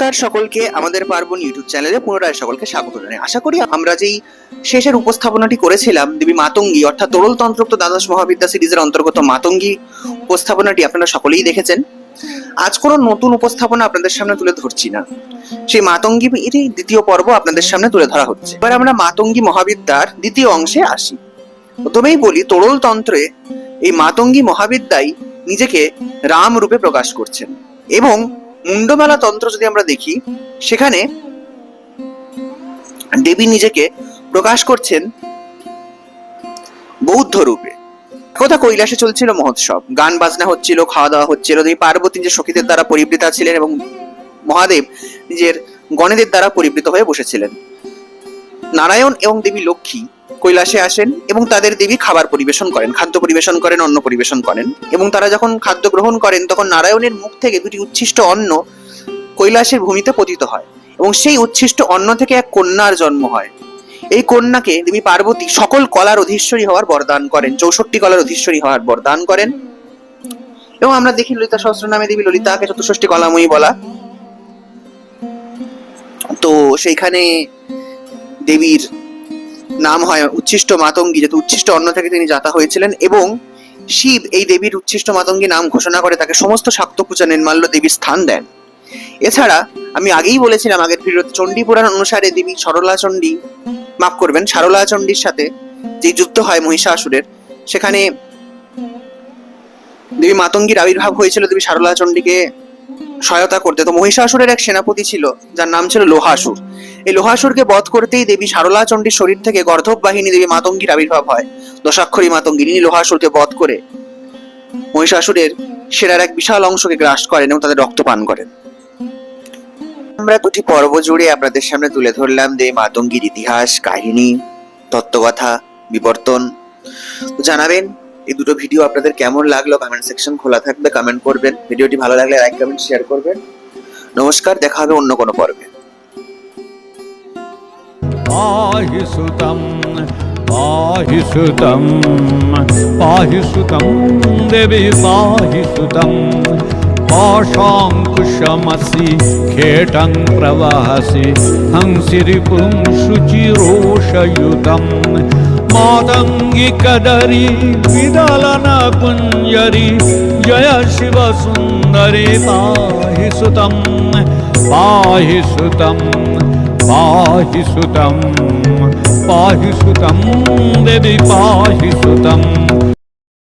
নমস্কার সকলকে, আমাদের পার্বণ ইউটিউব চ্যানেলে পুনরায় সকলকে স্বাগত জানাই। আশা করি আমরা যেই শেষের উপস্থাপনাটি করেছিলাম, দেবী মাতঙ্গী, অর্থাৎ তরল তন্ত্রোক্ত দ্বাদশ মহাবিদ্যা সিরিজের অন্তর্গত মাতঙ্গী উপস্থাপনাটি আপনারা সকলেই দেখেছেন। আজ কোনো নতুন উপস্থাপনা আপনাদের সামনে তুলে ধরছি না। সেই মাতঙ্গী এরই দ্বিতীয় পর্ব আপনাদের সামনে তুলে ধরা হচ্ছে। এবার আমরা মাতঙ্গী মহাবিদ্যার দ্বিতীয় অংশে আসি। প্রথমেই বলি, তরল তন্ত্রে এই মাতঙ্গী মহাবিদ্যাই নিজেকে রাম রূপে প্রকাশ করছেন এবং মুন্ডমালা তন্ত্র যদি আমরা দেখি, সেখানে দেবী নিজেকে প্রকাশ করছেন বৌদ্ধ রূপে। কথা কৈলাসে চলছিল মহোৎসব। গান বাজনা হচ্ছিল খাওয়া দাওয়া হচ্ছিল দেবী পার্বতী যে সখীদের দ্বারা পরিবৃতা ছিলেন এবং মহাদেব নিজের গণেদের দ্বারা পরিবৃত হয়ে বসেছিলেন। নারায়ণ এবং দেবী লক্ষ্মী কৈলাসে আসেন এবং তাদের দেবী খাবার পরিবেশন করেন, খাদ্য পরিবেশন করেন, অন্ন পরিবেশন করেন। এবং তারা যখন খাদ্য গ্রহণ করেন, তখন নারায়ণের মুখ থেকে দুটি উচ্ছিষ্ট অন্ন কৈলাসের ভূমিতে পতিত হয় এবং সেই উচ্ছিষ্ট অন্ন থেকে এক কন্যার জন্ম হয়। এই কন্যাকে দেবী পার্বতী সকল কলার অধীশ্বরী হওয়ার বরদান করেন, চৌষট্টি কলার অধীশ্বরী হওয়ার বরদান করেন। এবং আমরা দেখি ললিতা সহস্র নামে দেবী ললিতাকে চতুষষ্টি কলাময়ী বলা। তো সেইখানে দেবীর নাম হয় উচ্ছিষ্ট মাতঙ্গী, যেহেতু উচ্ছিষ্ট অন্ন থেকে তিনি জাতা হয়েছিলেন এবং শিব এই দেবীর উচ্ছিষ্ট মাতঙ্গী নাম ঘোষণা করে তাকে সমস্ত শাক্ত পূজা নির্মাল্য দেবীর স্থান দেন। এছাড়া আমি আগেই বলেছিলাম, আগের ভিডিওতে চণ্ডী পুরাণ অনুসারে দেবী সরলা চণ্ডী মাফ করবেন সারলা চণ্ডীর সাথে যে যুদ্ধ হয় মহিষাসুরের, সেখানে দেবী মাতঙ্গীর আবির্ভাব হয়েছিল, দেবী সারলা চণ্ডীকে সহায়তা করতে। তো মহিষাসুরের এক সেনাপতি ছিল, যার নাম ছিল লোহাসুর। এই লোহাসুরকে বধ করতেই দেবী সারলা চণ্ডীর শরীর থেকে গর্ধব বাহিনী দেবী মাতঙ্গীর আবির্ভাব হয়। দশাক্ষরী মাতঙ্গী ইনি লোহাসুরকে বধ করে মহিষাসুরের সেরার এক বিশাল অংশকে গ্রাস করেন এবং তাদের রক্তপান করেন। আমরা দুটি পর্ব জুড়ে আপনাদের সামনে তুলে ধরলাম, দেবী মাতঙ্গীর ইতিহাস, কাহিনী, তত্ত্বকথা, বিবর্তন। জানাবেন এই দুটো ভিডিও আপনাদের কেমন লাগলো কমেন্ট সেকশন খোলা থাকবে কমেন্ট করবেন ভিডিওটি ভালো লাগলে লাইক কমেন্ট শেয়ার করবেন নমস্কার দেখা হবে অন্য কোনো পর্বে पाहि सुतं पाहि सुतं पाहि सुतं देवी पाहि सुतं पाशाङ्कुशमसि खेटं प्रवहसि हंसिरिपुं ಮಾತಂಗಿ ಕದರಿ ವಿದಲನ ಕುಂಜರಿ ಜಯ ಶಿವ ಸುಂದರಿ ಪಾಹಿ ಸುತಂ ಪಾಹಿ ಸುತಂ ಪಾಹಿ ಸುತಂ ಪಾಹಿ ಸುತಂ ದೇವಿ ಪಾಹಿ ಸುತಂ